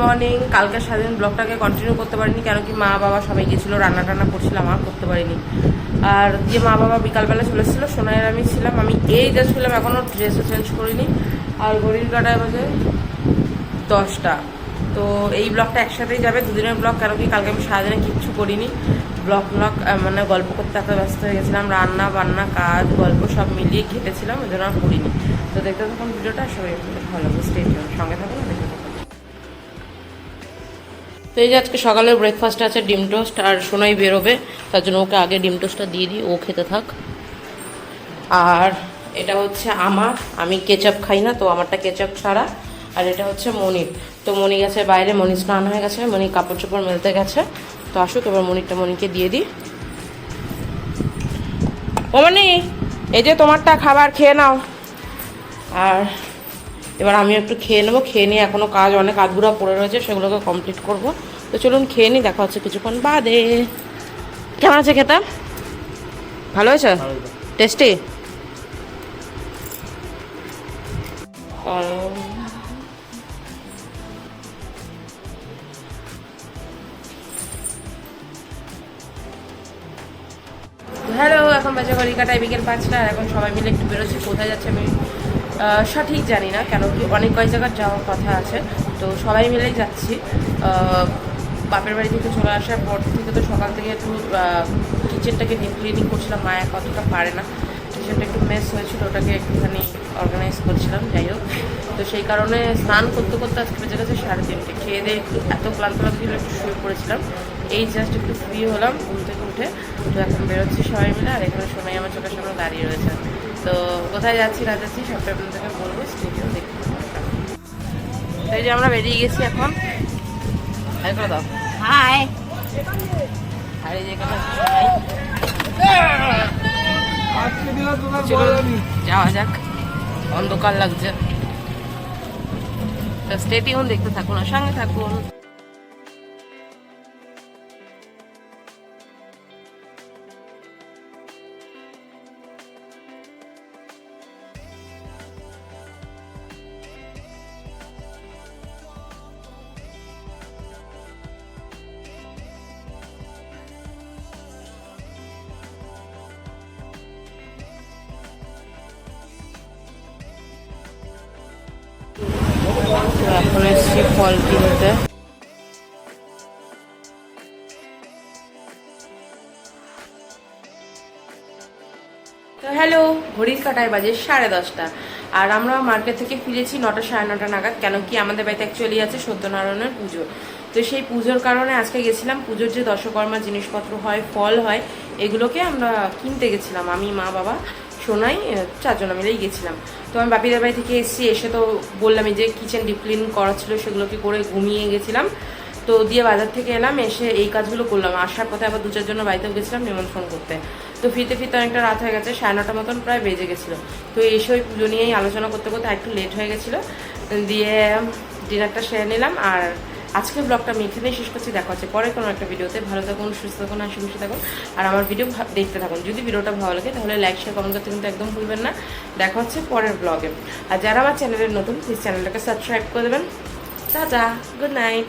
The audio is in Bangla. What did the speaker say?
মর্নিং কালকে সারাদিন ব্লগটাকে কন্টিনিউ করতে পারিনি, কেন কি মা বাবা সবাই গেছিল রান্না টান্না করছিলাম আর করতে পারিনি। আর দিয়ে মা বাবা বিকালবেলা চলে এসেছিল, সোনাইয়ের আমি ছিলাম, আমি এই যে ছিলাম এখনও ড্রেসও চেঞ্জ করিনি। আর ঘড়ির কাটায় বাজে দশটা। তো এই ব্লগটা একসাথেই যাবে, দুদিনের ব্লগ, কেন কি কালকে আমি সারাদিনে কিচ্ছু করিনি। ব্লগ ব্লগ মানে গল্প করতে এত ব্যস্ত হয়ে গেছিলাম, রান্না বান্না, কাজ, গল্প সব মিলিয়ে ঘেটেছিলাম ওই জন্য আর করিনি। তো দেখতে থাকুন ভিডিওটা সবাই ভালো লাগবে। সঙ্গে থাকুন তো এই যে আজকে সকালের ব্রেকফাস্ট আছে ডিম টোস্ট আর সোনাই বেরোবে, তার জন্য ওকে আগে ডিম টোস্টটা দিয়ে দিই, ও খেতে থাক। আর এটা হচ্ছে আমার, আমি কেচাপ খাই না, তো আমারটা কেচাপ ছাড়া। আর এটা হচ্ছে মনির। তো মনি গেছে বাইরে মনি স্নান হয়ে গেছে মনি কাপড় চোপড় মেলতে গেছে। তো আসুক, এবার মনিরটা মনিকে দিয়ে দিই। ও মনি, এই যে তোমারটা খাবার খেয়ে নাও। আর এবার আমি একটু খেয়ে নেব। খেয়ে নিয়ে এখনও কাজ অনেক আধগুড়া পড়ে রয়েছে, সেগুলোকে কমপ্লিট করব। তো চলুন খেয়ে নিই দেখা হচ্ছে কিছুক্ষণ বাদে। কেমন আছে খেতে ভালো হয়েছে টেস্টি হ্যালো এখন বাজে কাটায় বিকেল পাঁচটা আর এখন সবাই মিলে একটু বেরোচ্ছি কোথায় যাচ্ছে আমি সঠিক জানি না কেন কি অনেক কয়েক জায়গার যাওয়ার কথা আছে তো সবাই মিলেই যাচ্ছি আহ, বাপের বাড়ি থেকে চলে আসার পর থেকে তো সকাল থেকে একটু কিচেনটাকে ডিপ ক্লিনিং করছিলাম, মায়া কতটা পারে না। কিচেনটা একটু মেস হয়েছিল, ওটাকে একটুখানি অর্গানাইজ করছিলাম, যাই হোক। তো সেই কারণে স্নান করতে করতে আজকে বেজে গেছে সাড়ে তিনটে। খেয়ে দিয়ে একটু এত ক্লান্ত লাগছিল, একটু শুয়ে পড়েছিলাম। এই জাস্ট একটু ফ্রি হলাম, ঘুম থেকে উঠে। তো এখন বেরোচ্ছি সবাই মিলে, আর এখানে সোনাই আমার চোখের সামনে দাঁড়িয়ে রয়েছে। তো কোথায় যাচ্ছি না যাচ্ছি সবটা আপনাদেরকে বলব স্টেডিয়াম দেখতে। এই যে আমরা বেরিয়ে গেছি এখন। হাই করে দাও হাই আর যে সোনাই। যাওয়া যাক অন্ধকার লাগছে স্টেটি হন দেখতে থাকুন আর সঙ্গে থাকুন এখন এসছি ফল কিনতে। হ্যালো, ঘড়ির কাটায় বাজে সাড়ে দশটা। আর আমরা মার্কেট থেকে ফিরেছি নটা সাড়ে নটা নাগাদ, কেন কি আমাদের বাড়িতে অ্যাকচুয়ালি আছে সত্যনারায়ণের পুজো। তো সেই পুজোর কারণে আজকে গেছিলাম, পুজোর যে দশকর্মা জিনিসপত্র হয়, ফল হয়, এগুলোকে আমরা কিনতে গেছিলাম, আমি, মা, বাবা। সোনাই চারজন মিলেই গেছিলাম। তো আমি বাপিদের বাড়ি থেকে এসেছি, এসে তো বললামই যে কিচেন ডিপ ক্লিন করা ছিল, সেগুলোকে করে ঘুমিয়ে গেছিলাম। তো দিয়ে বাজার থেকে এলাম, এসে এই কাজগুলো করলাম। আসার পথে আবার দু চারজন বাড়িতেও গেছিলাম নিমন্ত্রণ করতে। তো ফিরতে ফিরতে অনেকটা রাত হয়ে গেছে, সাড়ে নটার মতন প্রায় বেজে গেছিল। তো এসে ওই পুজো নিয়েই আলোচনা করতে করতে একটু লেট হয়ে গেছিল। দিয়ে ডিনারটা সেরে নিলাম আর আজকের ব্লগটা আমি এখানেই শেষ করছি। দেখা হচ্ছে পরে কোনো একটা ভিডিওতে। ভালো থাকুন, সুস্থ থাকুন, হাসি খুশি থাকুন। আর আমার ভিডিও দেখতে থাকুন। যদি ভিডিওটা ভালো লাগে, তাহলে লাইক শেয়ার কমেন্ট করতে কিন্তু একদম ভুলবেন না। দেখা হচ্ছে পরের ব্লগে আর যারা আমার চ্যানেলের নতুন প্লিজ চ্যানেলটাকে সাবস্ক্রাইব করে দেবেন। দাদা গুড নাইট